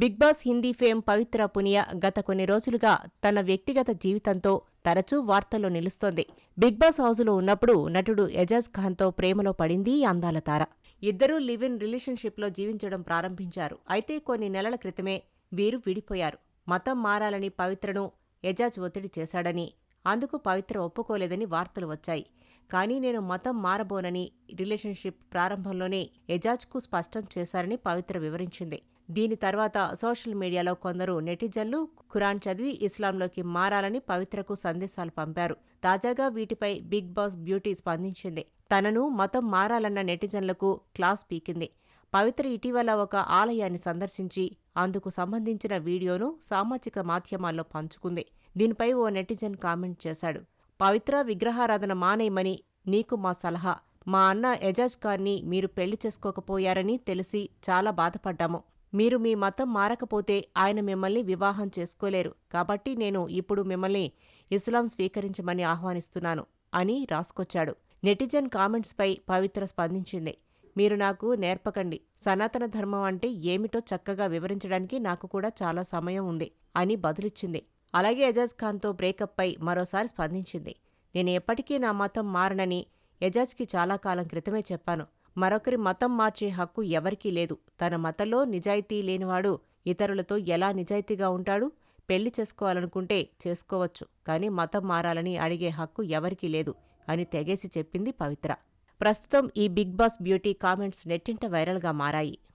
Big boss Hindi fame Pavitra Punia గత కొన్ని రోజులుగా తన వ్యక్తిగత జీవితంతో తరచూ వార్తల్లో నిలుస్తోంది. బిగ్ బాస్ హౌస్లో ఉన్నప్పుడు నటుడు ఎజాజ్ ఖాన్తో ప్రేమలో పడింది ఈ అందాల తార. ఇద్దరూ లివ్ ఇన్ రిలేషన్షిప్లో జీవించడం ప్రారంభించారు. అయితే కొన్ని నెలల క్రితమే వీరు విడిపోయారు. మతం మారాలని పవిత్రను ఎజాజ్ ఒత్తిడి చేశాడని అందుకు పవిత్ర ఒప్పుకోలేదని వార్తలు వచ్చాయి. కానీ నేను మతం మారబోనని రిలేషన్షిప్ ప్రారంభంలోనే ఎజాజ్కు స్పష్టం చేశారని పవిత్ర వివరించింది. దీని తర్వాత సోషల్ మీడియాలో కొందరు నెటిజన్లు ఖురాన్ చదివి ఇస్లాంలోకి మారాలని పవిత్రకు సందేశాలు పంపారు. తాజాగా వీటిపై బిగ్ బాస్ బ్యూటీ స్పందించింది. తనను మతం మారాలన్న నెటిజన్లకు క్లాస్ పీకింది. పవిత్ర ఇటీవల ఒక ఆలయాన్ని సందర్శించి అందుకు సంబంధించిన వీడియోను సామాజిక మాధ్యమాల్లో పంచుకుంది. దీనిపై ఓ నెటిజన్ కామెంట్ చేశాడు. పవిత్ర విగ్రహారాధన మానేయమని నీకు మా సలహా. మా అన్న ఎజాజ్ గారిని మీరు పెళ్ళి చేసుకోకపోయారని తెలిసి చాలా బాధపడ్డాము. మీరు మీ మతం మారకపోతే ఆయన మిమ్మల్ని వివాహం చేసుకోలేరు. కాబట్టి నేను ఇప్పుడు మిమ్మల్ని ఇస్లాం స్వీకరించమని ఆహ్వానిస్తున్నాను అని రాసుకొచ్చాడు. నెటిజన్ కామెంట్స్పై పవిత్ర స్పందించింది. మీరు నాకు నేర్పకండి. సనాతన ధర్మం అంటే ఏమిటో చక్కగా వివరించడానికి నాకు కూడా చాలా సమయం ఉంది అని బదులిచ్చింది. అలాగే ఎజాజ్ ఖాన్తో బ్రేకప్పై మరోసారి స్పందించింది. నేను ఎప్పటికీ నా మతం మారనని ఎజాజ్కి చాలా కాలం క్రితమే చెప్పాను. మరొకరి మతం మార్చే హక్కు ఎవరికీ లేదు. తన మతంలో నిజాయితీ లేనివాడు ఇతరులతో ఎలా నిజాయితీగా ఉంటాడు? పెళ్ళి చేసుకోవాలనుకుంటే చేసుకోవచ్చు కానీ మతం మారాలని అడిగే హక్కు ఎవరికీ లేదు అని తెగేసి చెప్పింది పవిత్ర. ప్రస్తుతం ఈ బిగ్ బాస్ బ్యూటీ కామెంట్స్ నెట్టింట వైరల్గా మారాయి.